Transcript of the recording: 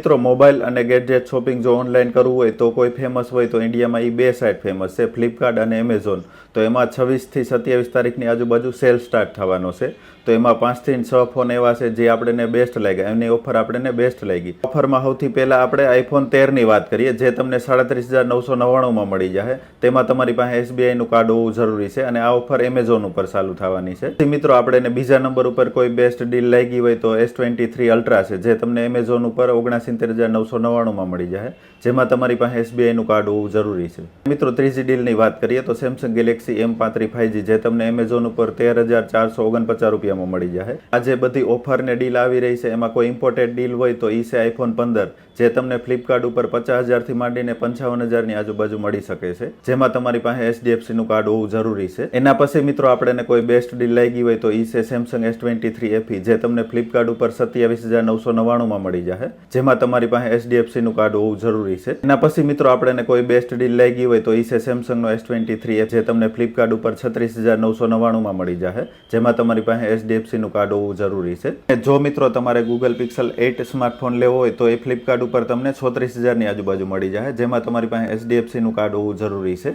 મિત્રો, મોબાઈલ અને gadget shopping જો ઓનલાઈન કરવું હોય તો કોઈ ફેમસ હોય તો ઇન્ડિયામાં એ બે સાઇટ ફેમસ છે, ફ્લિપકાર્ટ અને એમેઝોન. તો એમાં છવ્વીસથી સત્યાવીસ તારીખની આજુબાજુ સેલ સ્ટાર્ટ થવાનો છે. તો એમાં પાંચથી છ ફોન એવા છે જે આપણને બેસ્ટ લાગ્યા. એમની ઓફર આપણને બેસ્ટ લાગી. ઓફરમાં સૌથી પહેલાં આપણે આઈફોન તેરની વાત કરીએ, જે તમને સાડત્રીસ હજાર નવસો નવ્વાણુંમાં મળી જશે તેમાં તમારી પાસે એસબીઆઈનું કાર્ડ હોવું જરૂરી છે અને આ ઓફર એમેઝોન ઉપર ચાલુ થવાની છે. મિત્રો આપણે બીજા નંબર ઉપર કોઈ બેસ્ટ ડીલ લાગી હોય તો એસ ટ્વેન્ટી થ્રી અલ્ટ્રા છે, જે તમને એમેઝોન ઉપર ઓગણસિત્તેર હજાર નવસો નવ્વાણુંમાં મળી જાય. જેમાં તમારી પાસે એસબીઆઈનું કાર્ડ હોવું જરૂરી છે. મિત્રો, ત્રીજી ડીલની વાત કરીએ તો સેમસંગ ગેલેક્સી એમ પાંત્રી ફાઈવજી જે તમને એમેઝોન ઉપર તેર હજાર ચારસો ઓગણપચાસ રૂપિયામાં મળી જાય. આ જે બધી ઓફરને ડીલ આવી રહી છે. એમાં કોઈ ઇમ્પોર્ટેડ ડીલ હોય તો ઈ છે આઈફોન પંદર, જે તમને ફ્લિપકાર્ટ ઉપર પચાસ હજારથી માંડીને પંચાવન હજારની આજુબાજુ મળી શકે છે. જેમાં તમારી પાસે એચડીએફસીનું કાર્ડ હોવું જરૂરી છે. એના પછી મિત્રો, આપણે કોઈ બેસ્ટ ડીલ લાગી હોય તો ઈ છે Samsung S twenty three FE જે તમને ફ્લિપકાર્ટ ઉપર સત્યાવીસ હજાર નવસો નવ્વાણુંમાં મળી જશે જેમાં તમારી પાસે એચડીએફસીનું કાર્ડ હોવું જરૂરી છે. એના પછી મિત્રો, આપણે કોઈ બેસ્ટ ડીલ લાગી હોય તો એ છે સેમસંગનો એસ ટ્વેન્ટી થ્રી જે તમને ફ્લિપકાર્ટ ઉપર છત્રીસ હજાર નવસો નવ્વાણુંમાં મળી જશે જેમાં તમારી પાસે એચડીએફસીનું કાર્ડ હોવું જરૂરી છે. જો મિત્રો, તમારે ગૂગલ પિક્સલ એઇટ સ્માર્ટફોન લેવો હોય તો એ ફ્લિપકાર્ટ ઉપર તમને છોત્રીસ હજારની આજુબાજુ મળી જશે જેમાં તમારી પાસે એચડીએફસીનું કાર્ડ હોવું જરૂરી છે.